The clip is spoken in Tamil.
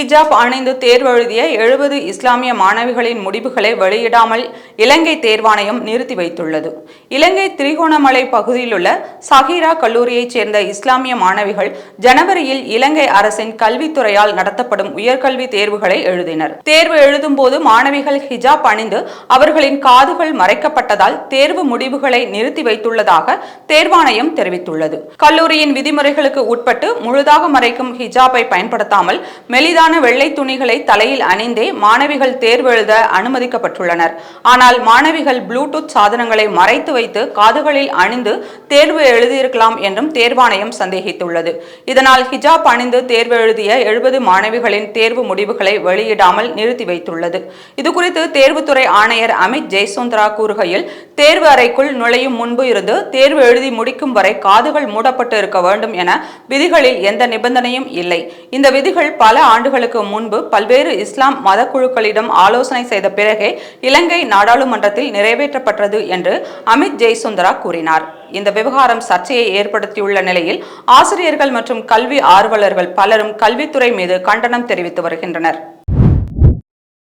ஹிஜாப் அணிந்து தேர்வு எழுதிய எழுபது இஸ்லாமிய மாணவிகளின் முடிவுகளை வெளியிடாமல் இலங்கை தேர்வாணையம் நிறுத்தி வைத்துள்ளது. இலங்கை திரிகோணமலை பகுதியிலுள்ள சஹீரா கல்லூரியைச் சேர்ந்த இஸ்லாமிய மாணவிகள் ஜனவரியில் இலங்கை அரசின் கல்வித்துறையால் நடத்தப்படும் உயர்கல்வி தேர்வுகளை எழுதினர். தேர்வு எழுதும் போது மாணவிகள் ஹிஜாப் அணிந்து அவர்களின் காதுகள் மறைக்கப்பட்டதால் தேர்வு முடிவுகளை நிறுத்தி வைத்துள்ளதாக தேர்வாணையம் தெரிவித்துள்ளது. கல்லூரியின் விதிமுறைகளுக்கு உட்பட்டு முழுதாக மறைக்கும் ஹிஜாபை பயன்படுத்தாமல் மெலிதான வெள்ளை துணிகளை தலையில் அணிந்தே மாணவிகள் தேர்வு எழுத அனுமதிக்கப்பட்டுள்ளனர். ஆனால் மாணவிகள் ப்ளூடூத் சாதனங்களை மறைத்து வைத்து காதுகளில் அணிந்து தேர்வு எழுதியிருக்கலாம் என்றும் தேர்வாணையம் சந்தேகித்துள்ளது. இதனால் ஹிஜாப் அணிந்து தேர்வு எழுதிய எழுபது மாணவிகளின் தேர்வு முடிவுகளை வெளியிடாமல் நிறுத்தி வைத்துள்ளது. இதுகுறித்து தேர்வுத்துறை ஆணையர் அமித் ஜெயசுந்தரா கூறுகையில் தேர்வு அறைக்குள் நுழையும் முன்பு இருந்து தேர்வு எழுதி முடிக்கும் வரை காதுகள் மூடப்பட்டு இருக்க வேண்டும் என விதிகளில் எந்த நிபந்தனையும் இல்லை. இந்த விதிகள் பல ஆண்டுகள் ஆண்டுகளுக்கு முன்பு பல்வேறு இஸ்லாம் மத குழுக்களிடம் ஆலோசனை செய்த பிறகே இலங்கை நாடாளுமன்றத்தில் நிறைவேற்றப்பட்டது என்று அமித் ஜெய்சுந்தரா கூறினார். இந்த விவகாரம் சர்ச்சையை ஏற்படுத்தியுள்ள நிலையில் ஆசிரியர்கள் மற்றும் கல்வி ஆர்வலர்கள் பலரும் கல்வித்துறை மீது கண்டனம் தெரிவித்து வருகின்றனர்.